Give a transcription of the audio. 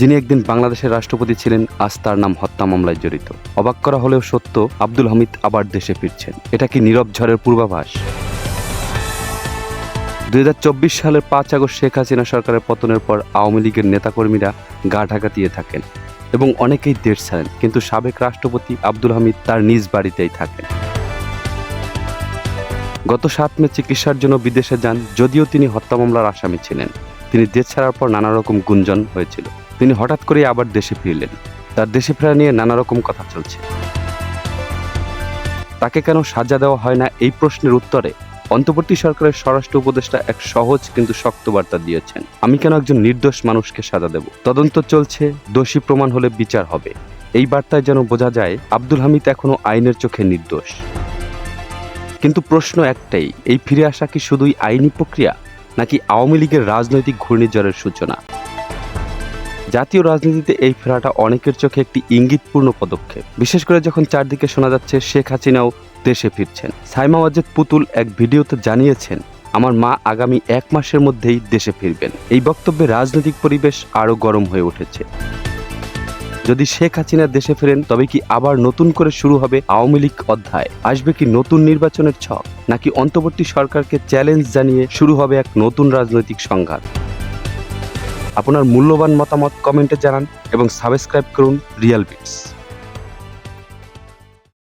যিনি একদিন বাংলাদেশের রাষ্ট্রপতি ছিলেন, আজ তার নাম হত্যা মামলায় জড়িত। অবাক করা হলেও সত্য, আব্দুল হামিদ আবার দেশে ফিরছেন। এটা কি নীরব ঝড়ের পূর্বাভাস? দুই সালের পাঁচ আগস্ট শেখ হাসিনা সরকারের পতনের পর আওয়ামী লীগের নেতাকর্মীরা গা ঢাকা দিয়ে থাকেন এবং অনেকেই দেশ ছাড়েন, কিন্তু সাবেক রাষ্ট্রপতি আব্দুল হামিদ তার নিজ বাড়িতেই থাকেন। গত সাত মে চিকিৎসার জন্য বিদেশে যান, যদিও তিনি হত্যা মামলার আসামি ছিলেন। তিনি দেশ ছাড়ার পর নানা রকম গুঞ্জন হয়েছিল। তিনি হঠাৎ করে আবার দেশে ফিরলেন। তার দেশে ফেরা নিয়ে নানা রকম কথা চলছে। তাকে কেন সাজা দেওয়া হয় না এই প্রশ্নের উত্তরে অন্তর্বর্তী সরকারের স্বরাষ্ট্র উপদেষ্টা এক সহজ কিন্তু শক্ত বার্তা দিয়েছেন। আমি কেন একজন নির্দোষ মানুষকে সাজা দেব? তদন্ত চলছে, দোষী প্রমাণ হলে বিচার হবে। এই বার্তায় যেন বোঝা যায়, আব্দুল হামিদ এখনও আইনের চোখে নির্দোষ। কিন্তু প্রশ্ন একটাই, এই ফিরে আসা কি শুধুই আইনি প্রক্রিয়া, নাকি আওয়ামী লীগের রাজনৈতিক ঘূর্ণিঝড়ের সূচনা? জাতীয় রাজনীতিতে এই ফেরাটা অনেকের চোখে একটি ইঙ্গিতপূর্ণ পদক্ষেপ। বিশেষ করে যখন চারদিকে শোনা যাচ্ছে, শেখ হাসিনাও দেশে ফিরছেন। সাইমা ওয়াজেদ পুতুল এক ভিডিওতে জানিয়েছেন, আমার মা আগামী এক মাসের মধ্যেই দেশে ফিরবেন। এই বক্তব্যে রাজনৈতিক পরিবেশ আরও গরম হয়ে উঠেছে। যদি শেখ হাসিনা দেশে ফেরেন, তবে কি আবার নতুন করে শুরু হবে আওয়ামী লীগ অধ্যায়? আসবে কি নতুন নির্বাচনের ছক? নাকি অন্তর্বর্তী সরকারকে চ্যালেঞ্জ জানিয়ে শুরু হবে এক নতুন রাজনৈতিক সংঘাত? আপনার মূল্যবান মতামত কমেন্টে জানান এবং সাবস্ক্রাইব করুন রিয়াল বিটস।